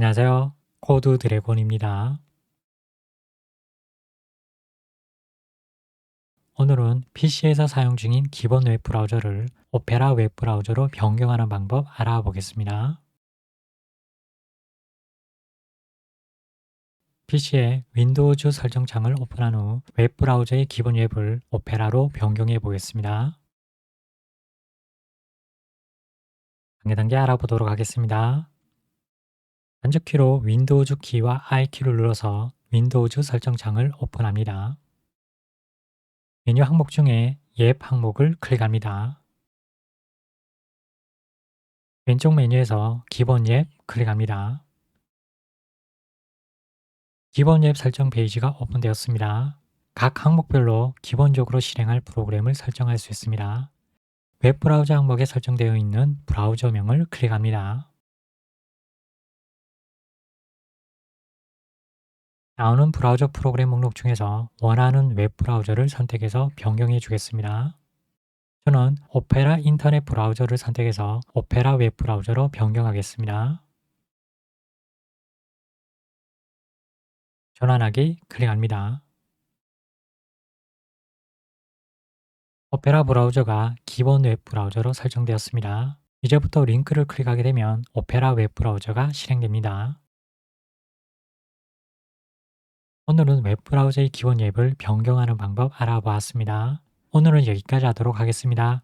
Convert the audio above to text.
안녕하세요. 코드 드래곤입니다. 오늘은 PC에서 사용 중인 기본 웹 브라우저를 오페라 웹 브라우저로 변경하는 방법 알아보겠습니다. PC에 윈도우즈 설정창을 오픈한 후 웹 브라우저의 기본 웹을 오페라로 변경해 보겠습니다. 단계 단계 알아보도록 하겠습니다. 단축키로 윈도우즈 키와 I키를 눌러서 윈도우즈 설정창을 오픈합니다. 메뉴 항목 중에 앱 항목을 클릭합니다. 왼쪽 메뉴에서 기본 앱 클릭합니다. 기본 앱 설정 페이지가 오픈되었습니다. 각 항목별로 기본적으로 실행할 프로그램을 설정할 수 있습니다. 웹브라우저 항목에 설정되어 있는 브라우저명을 클릭합니다. 나오는 브라우저 프로그램 목록 중에서 원하는 웹 브라우저를 선택해서 변경해 주겠습니다. 저는 오페라 인터넷 브라우저를 선택해서 오페라 웹 브라우저로 변경하겠습니다. 전환하기 클릭합니다. 오페라 브라우저가 기본 웹 브라우저로 설정되었습니다. 이제부터 링크를 클릭하게 되면 오페라 웹 브라우저가 실행됩니다. 오늘은 웹브라우저의 기본 앱을 변경하는 방법 알아보았습니다. 오늘은 여기까지 하도록 하겠습니다.